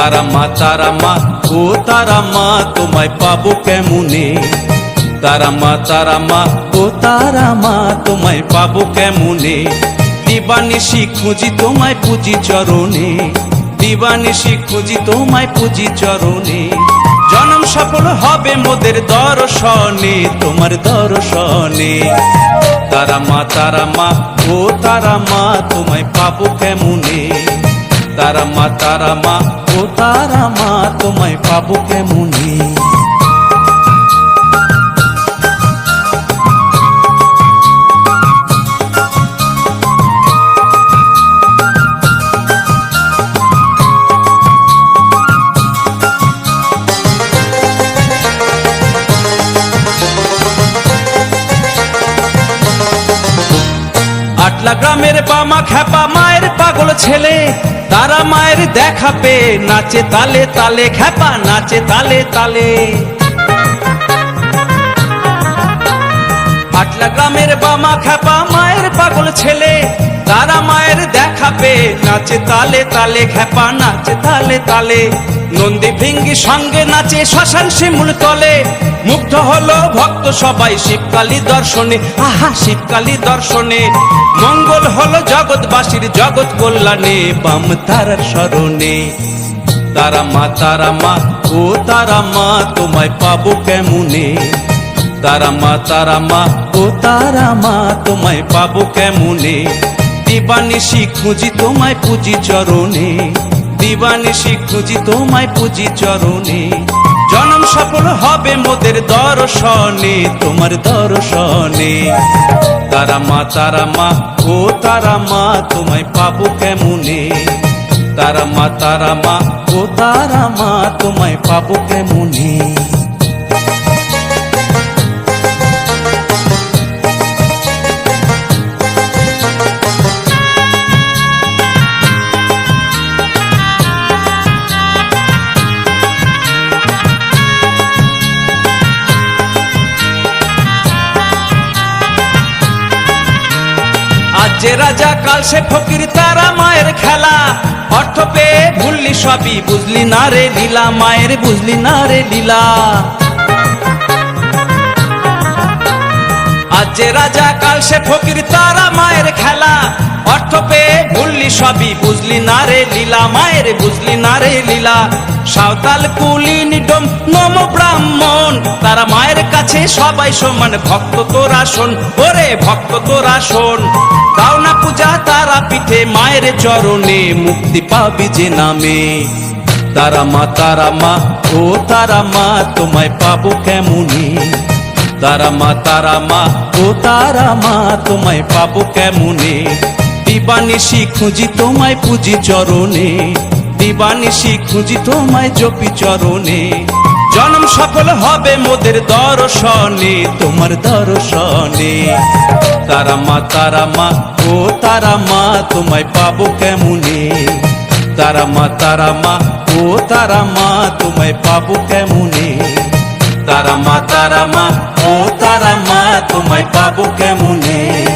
তারা মা তারা মা ও তারা মা তোমায় পাবো কেমনে? তারা মা তারা মা ও তারা মা তোমায় পাবো কেমনে? দিবানিশি খুঁজি তোমায় পুজি চরণে। দিবানিশি খুঁজি তোমায় পুজি চরণে। জনম সফল হবে মোদের দর্শনে, তোমার দর্শনে। তারা মা তারা মা ও তারা মা তোমায় পাবো কেমনে? তারা মা তারা মা ও তারা মা তোমায় পাবো কেমনে আটলা গ্রামের বামা খ্যাপা মায়ের পাগল ছেলে। তারা মায়ের দেখা পে নাচে তালে তালে, খ্যাপা নাচে তালে তালে। আটলা গ্রামের বামা খ্যাপা মায়ের পাগল ছেলে। তারা মায়ের দেখা পে নাচে তালে তালে, খ্যাপা নাচে তালে তালে। নন্দী ভিঙ্গি সঙ্গে নাচে শ্মশান শিমুল তলে। মুগ্ধ হলো ভক্ত সবাই শিবকালী দর্শনে, আহা, শিবকালী দর্শনে। মঙ্গল হলো জগৎবাসীর জগৎ কল্যাণে, বাম তারার স্মরণে। তারা মা তারা মা, ও তারা মা, তোমায় পাবো কেমনে? তারা মা তারা মা, ও তারা মা, তোমায় পাবো কেমনে? দিবানিশি খুঁজি তোমায় পুজি চরণে। দিবানিশি খুঁজি তোমায় পুজি চরণে। জনম সফল হবে মোদের দর্শনে, তোমার দর্শনে। তারা মা তারা মা, ও তারা মা, তোমায় পাবো কেমনে? তারা মা তারা মা, ও তারা মা, তোমায় পাবো কেমনে? যে রাজা কাল সে ফকির, তারা মায়ের খেলা। অর্থ পেয়ে ভুললি সবই, বুঝলি না রে লীলা, মায়ের বুঝলি না রে লীলা। আজ যে রাজা কাল সে ফকির, তারা মায়ের খেলা। সবই বুঝলি না রে লীলা, মায়ের বুঝলি না রে লীলা। সাঁওতাল কুলি নিডম, নম ব্রাহ্মণ। তারা মায়ের কাছে সবাই সমান, ভক্ত তোরা শোন ওরে ভক্ত তোরা শোন দাও না পূজা তারা পিঠে, মায়ের চরণে মুক্তি পাবি যে নামে। তারা মা তারা মা, ও তারা মা, তোমায় পাবো কেমনে? তারা মা তারা মা, ও তারা মা, তোমায় পাবো কেমনে? দিবানিশি খুঁজি তোমায় পুজি চরণে। দিবানিশি খুঁজি তোমায় জপি চরণে। জনম সফল হবে মোদের দর্শনে, তোমার দর্শনে। তারা মা তারা মা, ও তারা মা, তোমায় পাবো কেমনে? তারা মা তারা মা, ও তারা মা, তোমায় পাবো কেমনে? তারা মা তারা মা, ও তারা মা, তোমায় পাবো কেমন?